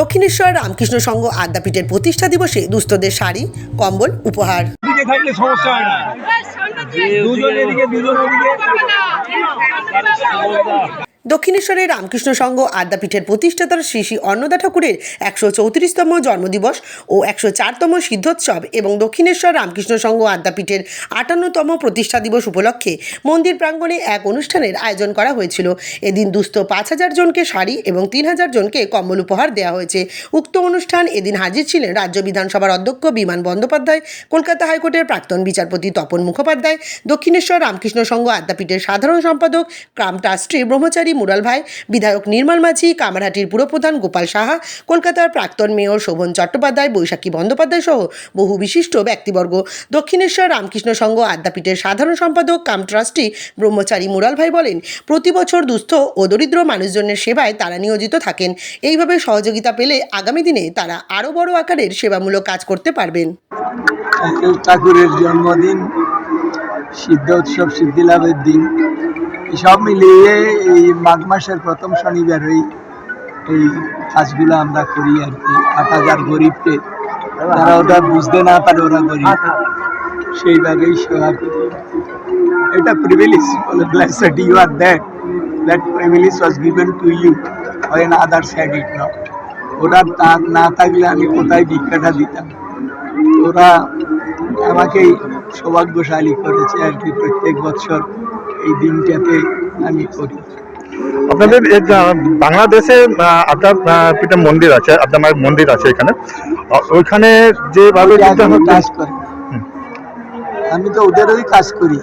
দক্ষিণেশ্বর রামকৃষ্ণ সংঘ আদ্যাপীঠের প্রতিষ্ঠা দিবসে দুস্থদের শাড়ি কম্বল উপহার। থাকলে সমস্যা হয় না। দুজন এদিকে দুজন ওদিকে দক্ষিণেশ্বরের রামকৃষ্ণ সংঘ আদ্যাপীঠের প্রতিষ্ঠাতার শ্রী শ্রী অন্নদা ঠাকুরের একশো চৌত্রিশতম জন্মদিবস ও একশো চারতম সিদ্ধোৎসব এবং দক্ষিণেশ্বর রামকৃষ্ণ সংঘ আদ্যাপীঠের আটান্নতম প্রতিষ্ঠা দিবস উপলক্ষে মন্দির প্রাঙ্গণে এক অনুষ্ঠানের আয়োজন করা হয়েছিল। এদিন দুস্থ পাঁচ হাজার জনকে শাড়ি এবং তিন হাজার জনকে কম্বল উপহার দেওয়া হয়েছে। উক্ত অনুষ্ঠান এদিন হাজির ছিলেন রাজ্য বিধানসভার অধ্যক্ষ বিমান বন্দ্যোপাধ্যায়, কলকাতা হাইকোর্টের প্রাক্তন বিচারপতি তপন মুখোপাধ্যায়, দক্ষিণেশ্বর রামকৃষ্ণ সংঘ আদ্যাপীঠের সাধারণ সম্পাদক ক্রাম ট্রাস্ট্রি ব্রহ্মচারী মুরাল ভাই, বিধায়ক নির্মল মাঝি, কামারহাটির পুরপ্রধান গোপাল সাহা, কলকাতার প্রাক্তন মেয়র শোভন চট্টোপাধ্যায়, বৈশাখী বন্দ্যোপাধ্যায় সহ বহু বিশিষ্ট ব্যক্তিবর্গ। দক্ষিণেশ্বর রামকৃষ্ণ সংঘ আদ্যাপীঠের সাধারণ সম্পাদক, কাম ট্রাস্টি ব্রহ্মচারী মুরাল ভাই বলেন, প্রতি বছর দুস্থ ও দরিদ্র মানুষজনের সেবায় তারা নিয়োজিত থাকেন। এইভাবে সহযোগিতা পেলে আগামী দিনে তারা আরও বড় আকারের সেবামূলক কাজ করতে পারবেন। ঠাকুরের জন্মদিন, সিদ্ধ উৎসব সিদ্ধিলাভের দিন। সব মিলিয়ে এই মাঘ মাসের প্রথম শনিবার ওই এই কাজগুলো আমরা করি আর কি। আট হাজার গরিবকে তারা ওটা বুঝতে না পারে ওরা গরিব। সেইভাবেই সেবা করি এটা প্রিভিলেজ বলে blessed you are that that privilege was given to you when others had it not ওরা তা- না থাকলে আমি কোথায় ভিক্ষাটা দিতাম? ওরা আমাকেই সৌভাগ্যশালী করেছে আর কি প্রত্যেক বছর। এই দিনটাতে আমি করি। আপনাদের বাংলাদেশে আপনার পিতা মন্দির আছে আপনার মায়ের মন্দির আছে এখানে। ওইখানে যেভাবে কাজ করি। আমি তো ওদেরই কাজ করি।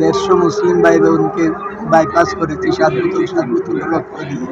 দেড়শো মুসলিম ভাই বোনকে বাইপাস করেছি সাত বোতল সাত বোতল রক্ত দিয়ে।